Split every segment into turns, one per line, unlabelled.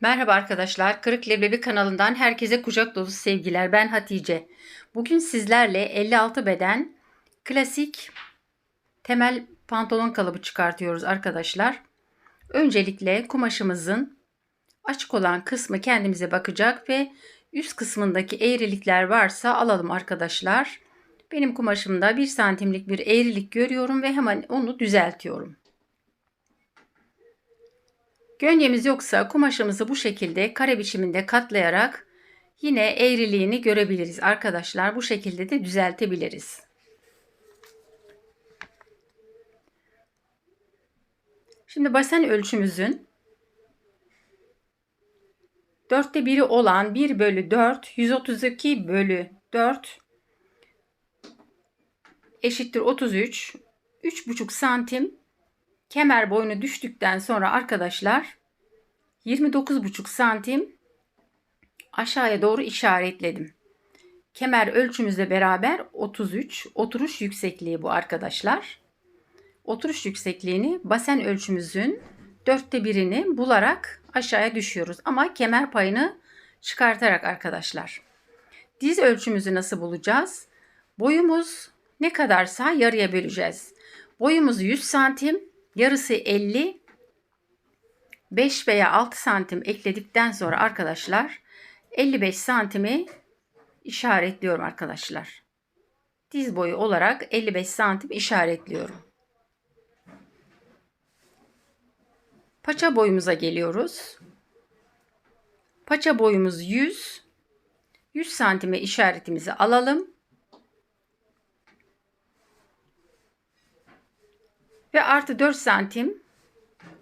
Merhaba arkadaşlar, Kırık Leblebi kanalından herkese kucak dolusu sevgiler. Ben Hatice. Bugün sizlerle 56 beden klasik temel pantolon kalıbı çıkartıyoruz arkadaşlar. Öncelikle kumaşımızın açık olan kısmı kendimize bakacak ve üst kısmındaki eğrilikler varsa alalım arkadaşlar. Benim kumaşımda 1 santimlik bir eğrilik görüyorum ve hemen onu düzeltiyorum. Gönyemiz yoksa kumaşımızı bu şekilde kare biçiminde katlayarak yine eğriliğini görebiliriz arkadaşlar. Bu şekilde de düzeltebiliriz. Şimdi basen ölçümüzün dörtte biri olan 1 bölü 4 132 bölü 4 eşittir 33 3,5 santim kemer boyunu düştükten sonra arkadaşlar 29,5 santim aşağıya doğru işaretledim. Kemer ölçümüzle beraber 33 oturuş yüksekliği bu arkadaşlar. Oturuş yüksekliğini basen ölçümüzün dörtte birini bularak aşağıya düşüyoruz. Ama kemer payını çıkartarak arkadaşlar. Diz ölçümüzü nasıl bulacağız? Boyumuz ne kadarsa yarıya böleceğiz. Boyumuz 100 santim, yarısı 50, 5 veya 6 santim ekledikten sonra arkadaşlar 55 santimi işaretliyorum arkadaşlar. Diz boyu olarak 55 santim işaretliyorum. Paça boyumuza geliyoruz. Paça boyumuz 100. 100 santime işaretimizi alalım. Ve artı 4 santim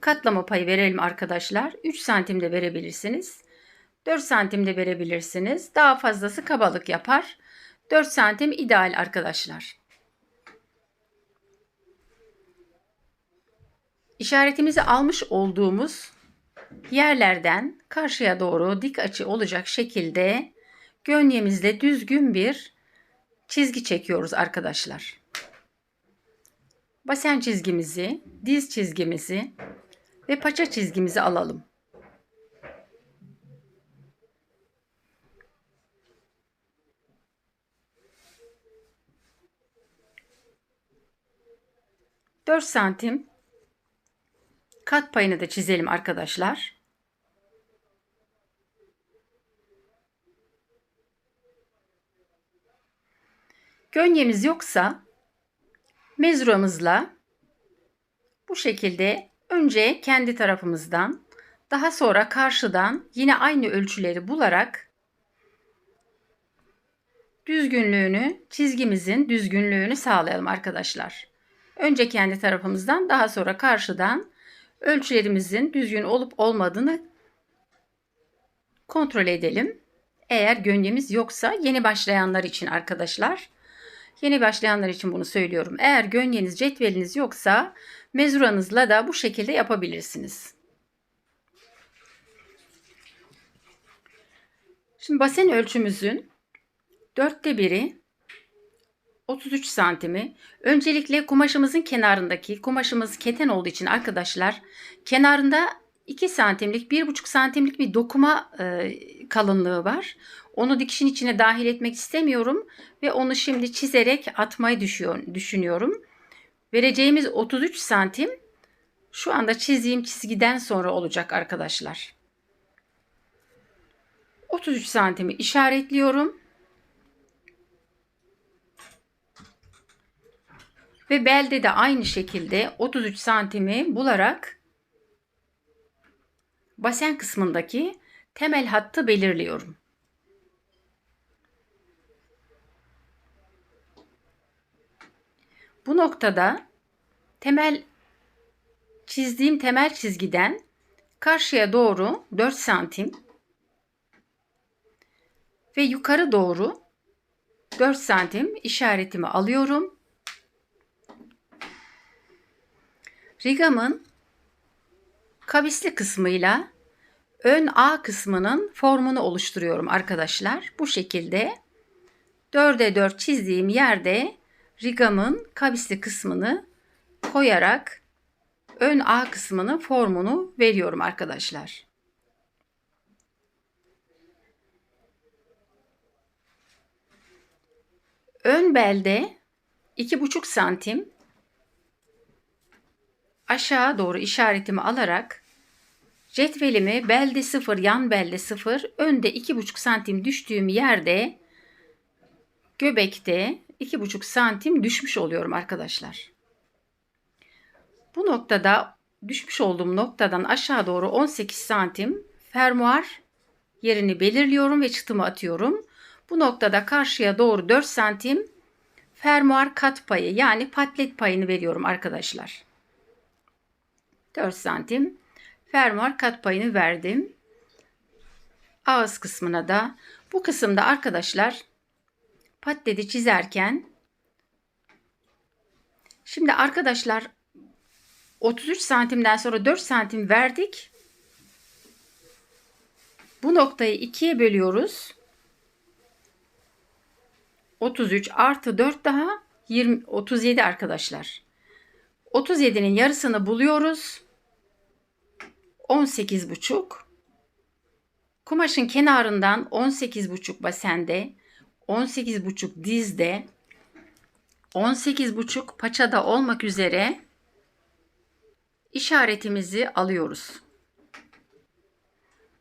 katlama payı verelim arkadaşlar. 3 santim de verebilirsiniz. 4 santim de verebilirsiniz. Daha fazlası kabalık yapar. 4 santim ideal arkadaşlar. İşaretimizi almış olduğumuz yerlerden karşıya doğru dik açı olacak şekilde gönyemizle düzgün bir çizgi çekiyoruz arkadaşlar. Basen çizgimizi, diz çizgimizi ve paça çizgimizi alalım. Dört santim kat payını da çizelim arkadaşlar. Gönyemiz yoksa mezuramızla bu şekilde önce kendi tarafımızdan daha sonra karşıdan yine aynı ölçüleri bularak düzgünlüğünü, çizgimizin düzgünlüğünü sağlayalım arkadaşlar. Önce kendi tarafımızdan daha sonra karşıdan ölçülerimizin düzgün olup olmadığını kontrol edelim. Eğer gönyemiz yoksa yeni başlayanlar için arkadaşlar Yeni başlayanlar için bunu söylüyorum. Eğer gönyeniz, cetveliniz yoksa mezuranızla da bu şekilde yapabilirsiniz. Şimdi basen ölçümüzün dörtte biri 33 santimi. Öncelikle kumaşımızın kenarındaki kumaşımız keten olduğu için arkadaşlar kenarında 2 santimlik 1,5 santimlik bir dokuma e, kalınlığı var. Onu dikişin içine dahil etmek istemiyorum ve onu şimdi çizerek atmayı düşünüyorum. Vereceğimiz 33 santim şu anda çizdiğim çizgiden sonra olacak arkadaşlar. 33 santimi işaretliyorum. Ve belde de aynı şekilde 33 santimi bularak basen kısmındaki temel hattı belirliyorum. Bu noktada temel çizdiğim temel çizgiden karşıya doğru 4 santim ve yukarı doğru 4 santim işaretimi alıyorum. Rigamın kavisli kısmıyla ön A kısmının formunu oluşturuyorum arkadaşlar. Bu şekilde 4'e 4 çizdiğim yerde rigamın kabisli kısmını koyarak ön ağ kısmının formunu veriyorum arkadaşlar. Ön belde 2,5 santim aşağı doğru işaretimi alarak cetvelimi belde 0 yan belde 0 önde 2,5 santim düştüğüm yerde göbekte 2,5 santim düşmüş oluyorum arkadaşlar. Bu noktada düşmüş olduğum noktadan aşağı doğru 18 santim fermuar yerini belirliyorum ve çıtımı atıyorum. Bu noktada karşıya doğru 4 santim fermuar kat payı yani patlet payını veriyorum arkadaşlar. 4 santim fermuar kat payını verdim. Ağız kısmına da bu kısımda arkadaşlar patleti çizerken şimdi arkadaşlar 33 santimden sonra 4 santim verdik. Bu noktayı ikiye bölüyoruz. 33 artı 4 daha 20, 37 arkadaşlar. 37'nin yarısını buluyoruz. 18 buçuk. Kumaşın kenarından 18 buçuk basende, 18 buçuk dizde, 18 buçuk paçada olmak üzere işaretimizi alıyoruz.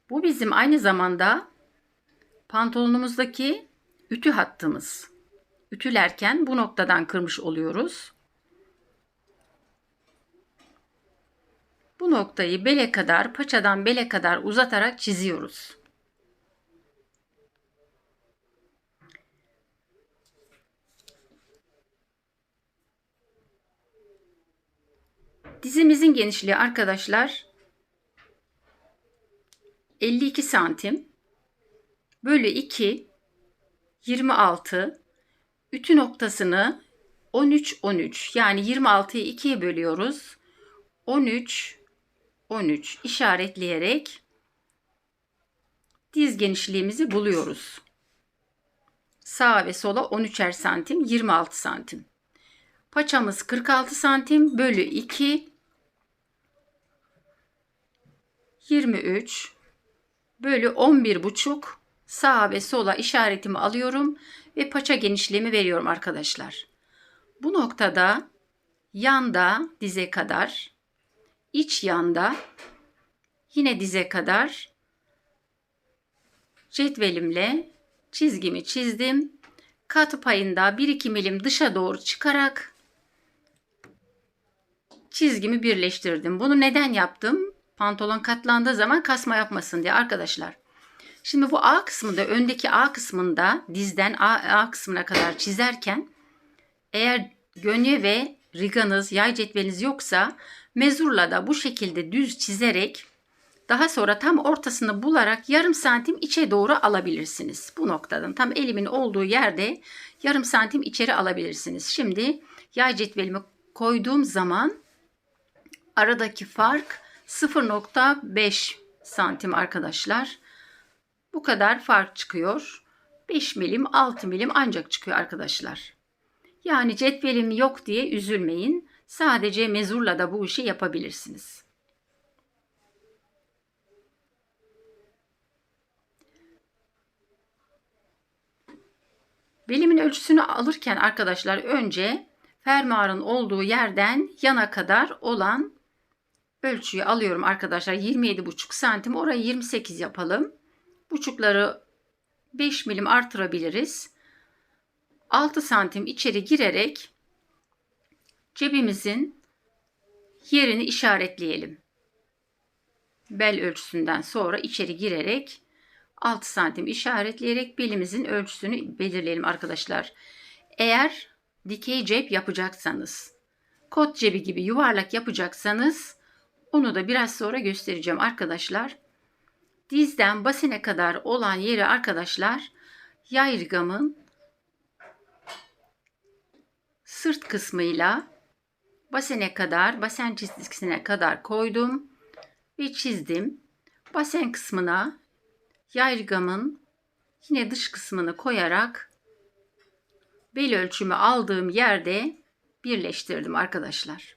Bu bizim aynı zamanda pantolonumuzdaki ütü hattımız. Ütülerken bu noktadan kırmış oluyoruz. Bu noktayı bele kadar, paçadan bele kadar uzatarak çiziyoruz. Dizimizin genişliği arkadaşlar 52 santim bölü 2 26 ütü noktasını 13 13 yani 26'yı 2'ye bölüyoruz. 13 13 işaretleyerek diz genişliğimizi buluyoruz. Sağa ve sola 13'er santim 26 santim. Paçamız 46 santim bölü 2 23 bölü 11 buçuk sağa ve sola işaretimi alıyorum ve paça genişliğimi veriyorum arkadaşlar. Bu noktada yanda dize kadar, iç yanda yine dize kadar cetvelimle çizgimi çizdim. Kat payında 1-2 milim dışa doğru çıkarak çizgimi birleştirdim. Bunu neden yaptım? Pantolon katlandığı zaman kasma yapmasın diye arkadaşlar. Şimdi bu A kısmında öndeki A kısmında dizden A, A kısmına kadar çizerken eğer gönye ve riganız, yay cetveliniz yoksa mezurla da bu şekilde düz çizerek daha sonra tam ortasını bularak yarım santim içe doğru alabilirsiniz. Bu noktadan tam elimin olduğu yerde yarım santim içeri alabilirsiniz. Şimdi yay cetvelimi koyduğum zaman aradaki fark 0.5 santim arkadaşlar. Bu kadar fark çıkıyor. 5 milim 6 milim ancak çıkıyor arkadaşlar. Yani cetvelim yok diye üzülmeyin. Sadece mezurla da bu işi yapabilirsiniz. Belimin ölçüsünü alırken arkadaşlar önce fermuarın olduğu yerden yana kadar olan ölçüyü alıyorum arkadaşlar. 27,5 santim. Orayı 28 yapalım. Buçukları 5 milim artırabiliriz. 6 santim içeri girerek cebimizin yerini işaretleyelim. Bel ölçüsünden sonra içeri girerek 6 santim işaretleyerek belimizin ölçüsünü belirleyelim arkadaşlar. Eğer dikey cep yapacaksanız, kot cebi gibi yuvarlak yapacaksanız onu da biraz sonra göstereceğim arkadaşlar. Dizden basene kadar olan yeri arkadaşlar yayrgamın sırt kısmıyla basene kadar, basen çizgisine kadar koydum ve çizdim. Basen kısmına yayrgamın yine dış kısmını koyarak bel ölçümü aldığım yerde birleştirdim arkadaşlar.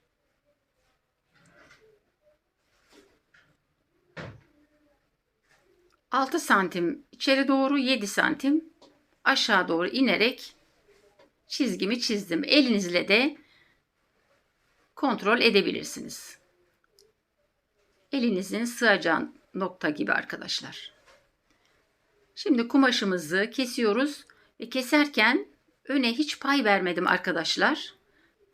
6 santim içeri doğru 7 santim aşağı doğru inerek çizgimi çizdim. Elinizle de kontrol edebilirsiniz. Elinizin sığacağı nokta gibi arkadaşlar. Şimdi kumaşımızı kesiyoruz ve keserken öne hiç pay vermedim arkadaşlar.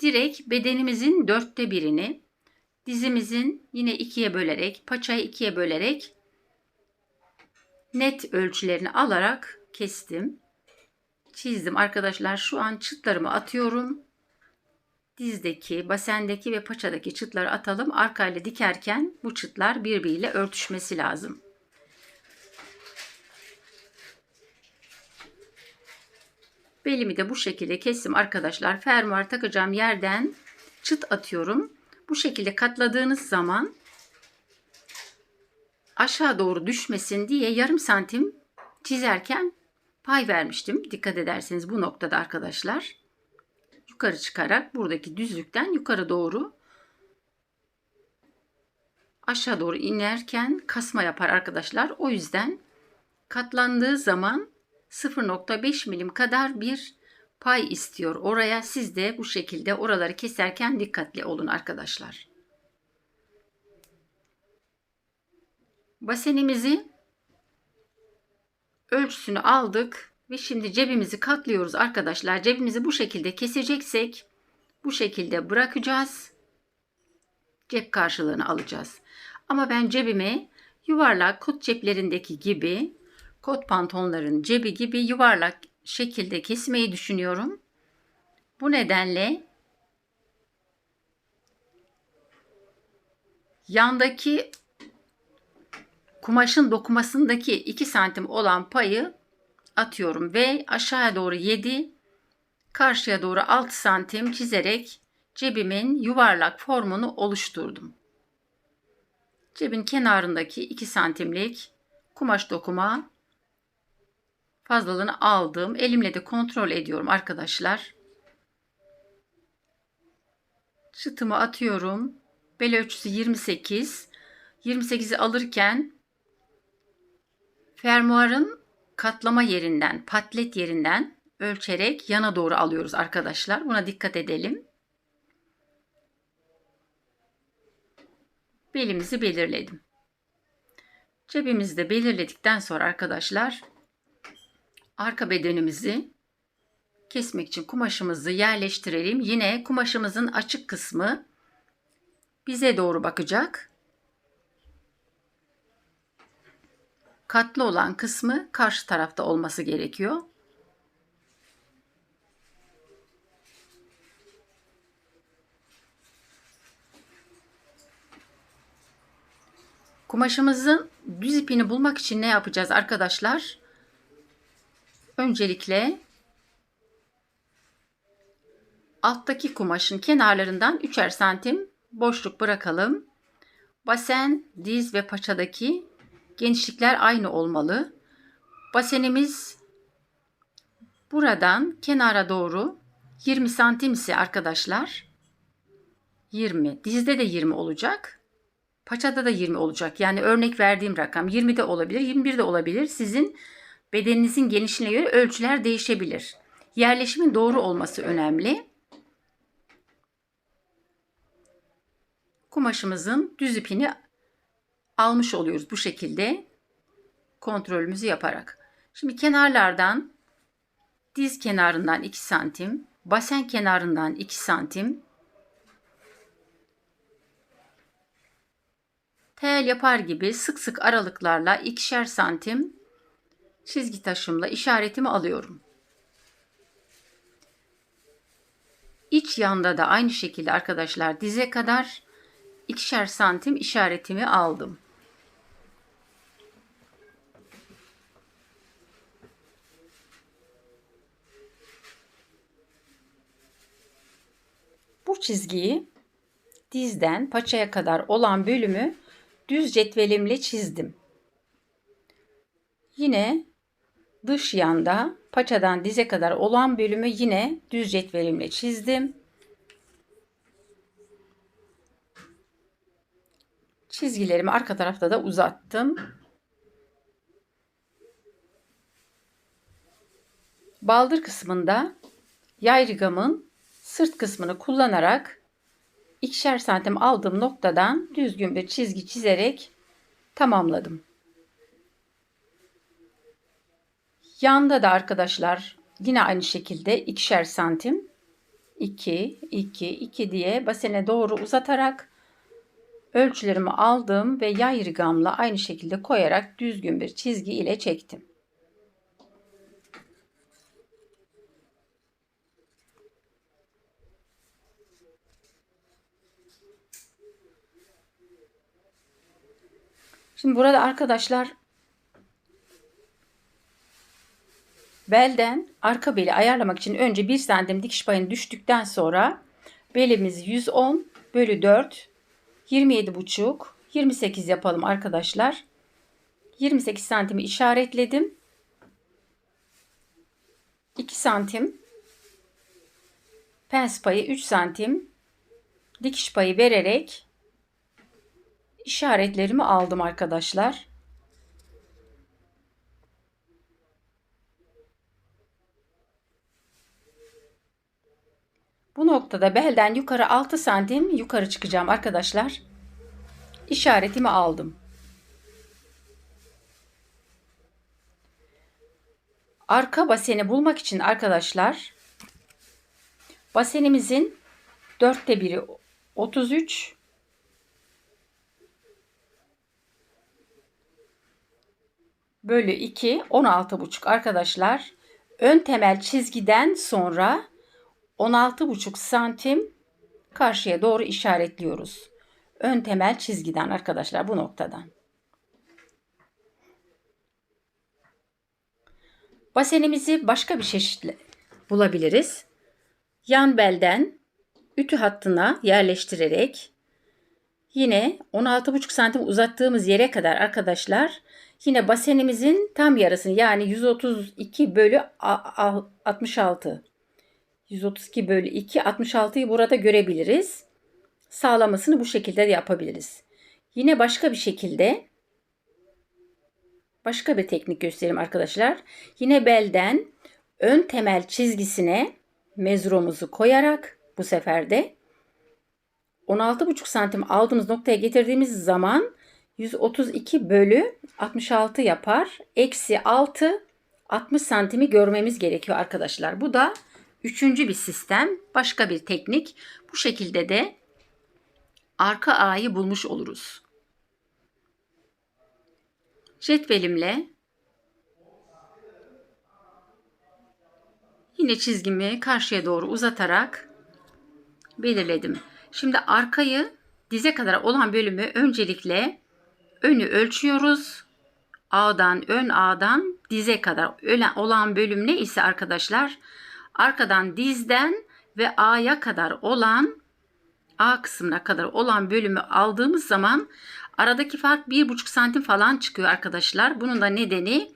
Direkt bedenimizin dörtte birini dizimizin yine ikiye bölerek paçayı ikiye bölerek net ölçülerini alarak kestim. Çizdim arkadaşlar. Şu an çıtlarımı atıyorum. Dizdeki, basendeki ve paçadaki çıtları atalım. Arkayla dikerken bu çıtlar birbiriyle örtüşmesi lazım. Belimi de bu şekilde kestim arkadaşlar. Fermuar takacağım yerden çıt atıyorum. Bu şekilde katladığınız zaman aşağı doğru düşmesin diye yarım santim çizerken pay vermiştim. Dikkat ederseniz bu noktada arkadaşlar. Yukarı çıkarak buradaki düzlükten yukarı doğru aşağı doğru inerken kasma yapar arkadaşlar. O yüzden katlandığı zaman 0.5 milim kadar bir pay istiyor oraya. Siz de bu şekilde oraları keserken dikkatli olun arkadaşlar. Basenimizi ölçüsünü aldık ve şimdi cebimizi katlıyoruz arkadaşlar. Cebimizi bu şekilde keseceksek bu şekilde bırakacağız. Cep karşılığını alacağız. Ama ben cebime yuvarlak kot ceplerindeki gibi kot pantolonların cebi gibi yuvarlak şekilde kesmeyi düşünüyorum. Bu nedenle yandaki kumaşın dokumasındaki 2 santim olan payı atıyorum ve aşağıya doğru 7 karşıya doğru 6 santim çizerek cebimin yuvarlak formunu oluşturdum. Cebin kenarındaki 2 santimlik kumaş dokuma fazlalığını aldım. Elimle de kontrol ediyorum arkadaşlar. Çıtımı atıyorum. Bel ölçüsü 28. 28'i alırken fermuarın katlama yerinden, patlet yerinden ölçerek yana doğru alıyoruz arkadaşlar. Buna dikkat edelim. Belimizi belirledim. Cebimizi de belirledikten sonra arkadaşlar arka bedenimizi kesmek için kumaşımızı yerleştirelim. Yine kumaşımızın açık kısmı bize doğru bakacak. Katlı olan kısmı karşı tarafta olması gerekiyor. Kumaşımızın düz ipini bulmak için ne yapacağız arkadaşlar? Öncelikle alttaki kumaşın kenarlarından 3'er santim boşluk bırakalım. Basen, diz ve paçadaki genişlikler aynı olmalı. Basenimiz buradan kenara doğru 20 santim ise arkadaşlar 20. Dizde de 20 olacak. Paçada da 20 olacak. Yani örnek verdiğim rakam 20 de olabilir, 21 de olabilir. Sizin bedeninizin genişliğine göre ölçüler değişebilir. Yerleşimin doğru olması önemli. Kumaşımızın düz ipini almış oluyoruz bu şekilde kontrolümüzü yaparak. Şimdi kenarlardan diz kenarından 2 santim, basen kenarından 2 santim, tel yapar gibi sık sık aralıklarla ikişer santim çizgi taşımla işaretimi alıyorum. İç yanda da aynı şekilde arkadaşlar dize kadar ikişer santim işaretimi aldım. Bu çizgiyi dizden paçaya kadar olan bölümü düz cetvelimle çizdim. Yine dış yanda paçadan dize kadar olan bölümü yine düz cetvelimle çizdim. Çizgilerimi arka tarafta da uzattım. Baldır kısmında yayrıgamın sırt kısmını kullanarak ikişer santim aldığım noktadan düzgün bir çizgi çizerek tamamladım. Yanda da arkadaşlar yine aynı şekilde ikişer santim 2, 2, 2 diye basene doğru uzatarak ölçülerimi aldım ve yay rigamla aynı şekilde koyarak düzgün bir çizgi ile çektim. Şimdi burada arkadaşlar belden arka beli ayarlamak için önce 1 santim dikiş payını düştükten sonra belimiz 110 bölü 4 27 buçuk 28 yapalım arkadaşlar. 28 santimi işaretledim. 2 santim pens payı 3 santim dikiş payı vererek işaretlerimi aldım arkadaşlar. Bu noktada belden yukarı 6 santim yukarı çıkacağım arkadaşlar. İşaretimi aldım. Arka baseni bulmak için arkadaşlar basenimizin dörtte biri 33 bölü 2 16 buçuk arkadaşlar. Ön temel çizgiden sonra 16,5 santim karşıya doğru işaretliyoruz. Ön temel çizgiden arkadaşlar bu noktadan. Basenimizi başka bir çeşitle bulabiliriz. Yan belden ütü hattına yerleştirerek yine 16,5 santim uzattığımız yere kadar arkadaşlar yine basenimizin tam yarısını yani 132 bölü 66 132 bölü 2 66'yı burada görebiliriz. Sağlamasını bu şekilde de yapabiliriz. Yine başka bir şekilde başka bir teknik göstereyim arkadaşlar. Yine belden ön temel çizgisine mezromuzu koyarak bu sefer de 16,5 santim aldığımız noktaya getirdiğimiz zaman 132 bölü 66 yapar. Eksi 6 60 santimi görmemiz gerekiyor arkadaşlar. Bu da Üçüncü bir sistem, başka bir teknik. Bu şekilde de arka ağayı bulmuş oluruz. Cetvelimle yine çizgimi karşıya doğru uzatarak belirledim. Şimdi arkayı dize kadar olan bölümü öncelikle önü ölçüyoruz. A'dan ön A'dan dize kadar olan bölüm ne ise arkadaşlar arkadan dizden ve A'ya kadar olan A kısmına kadar olan bölümü aldığımız zaman aradaki fark 1,5 santim falan çıkıyor arkadaşlar. Bunun da nedeni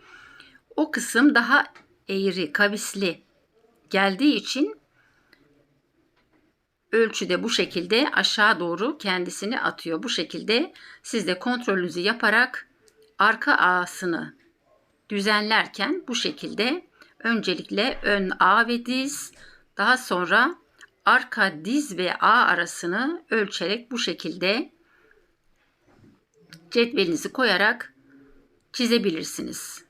o kısım daha eğri, kavisli geldiği için ölçüde bu şekilde aşağı doğru kendisini atıyor. Bu şekilde siz de kontrolünüzü yaparak arka ağasını düzenlerken bu şekilde Öncelikle ön A ve diz, daha sonra arka diz ve A arasını ölçerek bu şekilde cetvelinizi koyarak çizebilirsiniz.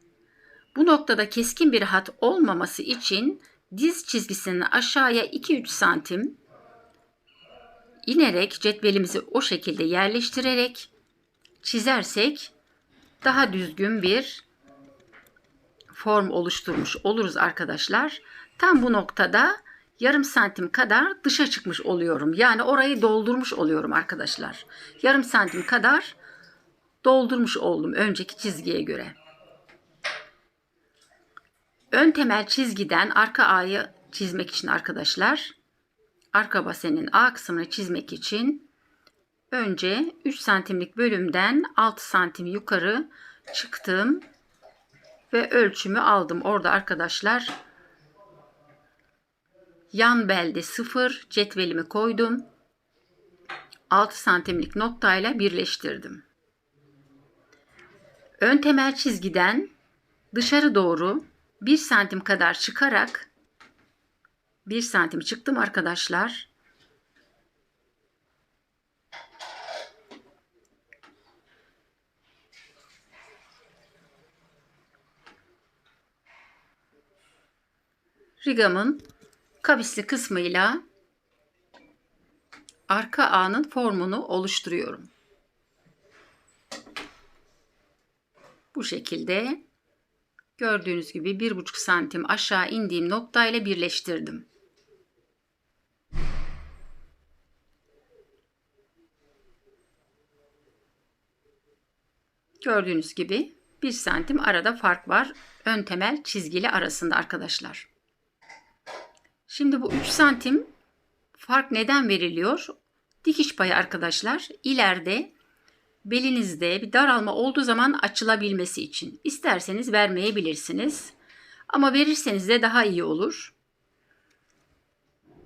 Bu noktada keskin bir hat olmaması için diz çizgisini aşağıya 2-3 santim inerek cetvelimizi o şekilde yerleştirerek çizersek daha düzgün bir form oluşturmuş oluruz arkadaşlar. Tam bu noktada yarım santim kadar dışa çıkmış oluyorum. Yani orayı doldurmuş oluyorum arkadaşlar. Yarım santim kadar doldurmuş oldum önceki çizgiye göre. Ön temel çizgiden arka A'yı çizmek için arkadaşlar, arka basenin A kısmını çizmek için önce 3 santimlik bölümden 6 santim yukarı çıktım ve ölçümü aldım. Orada arkadaşlar yan belde 0 cetvelimi koydum. 6 santimlik noktayla birleştirdim. Ön temel çizgiden dışarı doğru 1 santim kadar çıkarak 1 santim çıktım arkadaşlar. Rigamın kavisli kısmıyla arka ağının formunu oluşturuyorum. Bu şekilde gördüğünüz gibi bir buçuk santim aşağı indiğim noktayla birleştirdim. Gördüğünüz gibi bir santim arada fark var. Ön temel çizgili arasında arkadaşlar. Şimdi bu 3 santim fark neden veriliyor? Dikiş payı arkadaşlar ileride belinizde bir daralma olduğu zaman açılabilmesi için. İsterseniz vermeyebilirsiniz. Ama verirseniz de daha iyi olur.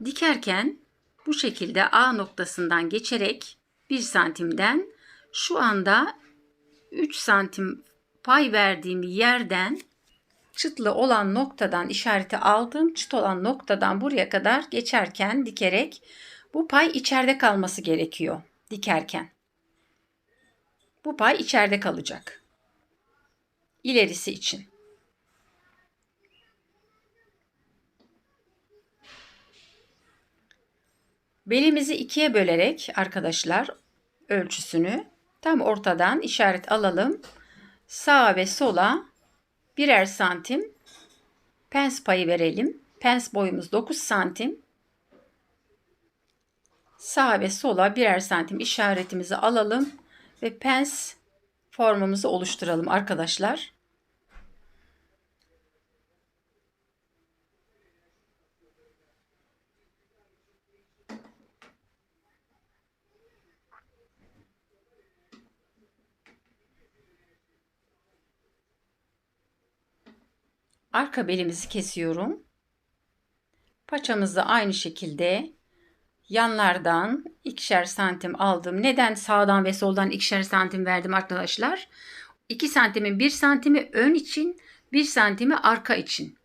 Dikerken bu şekilde A noktasından geçerek 1 santimden şu anda 3 santim pay verdiğim yerden çıtlı olan noktadan işareti aldım. Çıt olan noktadan buraya kadar geçerken dikerek bu pay içeride kalması gerekiyor dikerken. Bu pay içeride kalacak. İlerisi için. Belimizi ikiye bölerek arkadaşlar ölçüsünü tam ortadan işaret alalım. Sağa ve sola birer santim pens payı verelim. Pens boyumuz 9 santim. Sağa ve sola birer santim işaretimizi alalım ve pens formumuzu oluşturalım arkadaşlar. Arka belimizi kesiyorum. Paçamızı aynı şekilde yanlardan ikişer santim aldım. Neden sağdan ve soldan ikişer santim verdim arkadaşlar? 2 santimin 1 santimi ön için, 1 santimi arka için.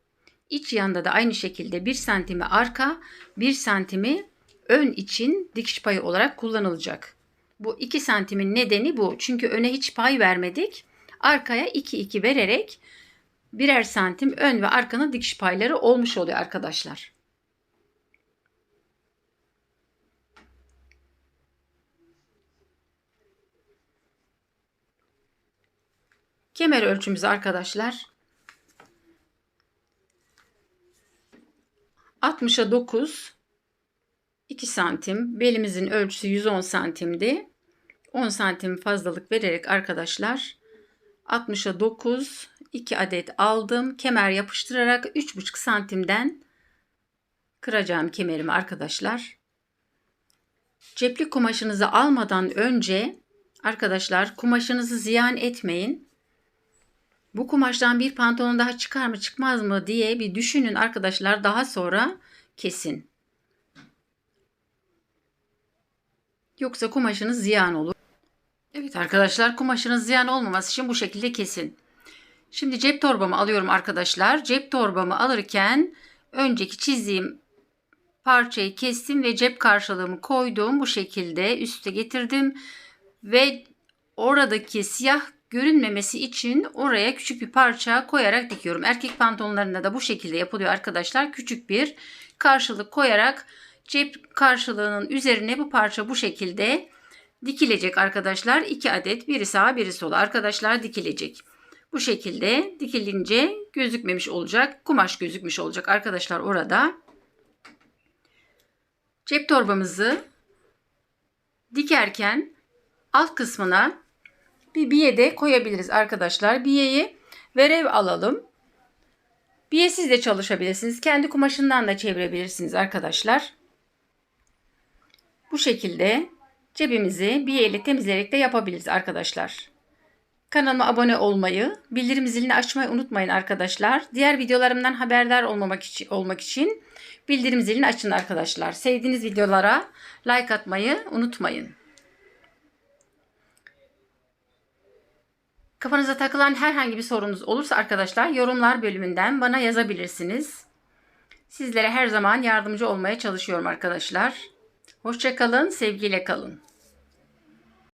İç yanda da aynı şekilde 1 santimi arka, 1 santimi ön için dikiş payı olarak kullanılacak. Bu 2 santimin nedeni bu. Çünkü öne hiç pay vermedik. Arkaya 2 2 vererek birer santim ön ve arkanın dikiş payları olmuş oluyor arkadaşlar. Kemer ölçümüz arkadaşlar 60'a 9 2 santim. Belimizin ölçüsü 110 santimdi. 10 santim fazlalık vererek arkadaşlar 60'a 9 2 adet aldım. Kemer yapıştırarak 3,5 santimden kıracağım kemerimi arkadaşlar. Ceplik kumaşınızı almadan önce arkadaşlar kumaşınızı ziyan etmeyin. Bu kumaştan bir pantolon daha çıkar mı çıkmaz mı diye bir düşünün arkadaşlar. Daha sonra kesin. Yoksa kumaşınız ziyan olur. Evet arkadaşlar kumaşınız ziyan olmaması için bu şekilde kesin. Şimdi cep torbamı alıyorum arkadaşlar. Cep torbamı alırken önceki çizdiğim parçayı kestim ve cep karşılığımı koydum. Bu şekilde üste getirdim. Ve oradaki siyah görünmemesi için oraya küçük bir parça koyarak dikiyorum. Erkek pantolonlarında da bu şekilde yapılıyor arkadaşlar. Küçük bir karşılık koyarak cep karşılığının üzerine bu parça bu şekilde dikilecek arkadaşlar. 2 adet biri sağa biri sola arkadaşlar dikilecek. Bu şekilde dikilince gözükmemiş olacak. Kumaş gözükmüş olacak arkadaşlar orada. Cep torbamızı dikerken alt kısmına bir biye de koyabiliriz arkadaşlar. Biyeyi verev alalım. Biyesiz de çalışabilirsiniz. Kendi kumaşından da çevirebilirsiniz arkadaşlar. Bu şekilde cebimizi biyeyle temizleyerek de yapabiliriz arkadaşlar. Kanalıma abone olmayı, bildirim zilini açmayı unutmayın arkadaşlar. Diğer videolarımdan haberdar olmamak için, olmak için bildirim zilini açın arkadaşlar. Sevdiğiniz videolara like atmayı unutmayın. Kafanıza takılan herhangi bir sorunuz olursa arkadaşlar yorumlar bölümünden bana yazabilirsiniz. Sizlere her zaman yardımcı olmaya çalışıyorum arkadaşlar. Hoşça kalın, sevgiyle kalın.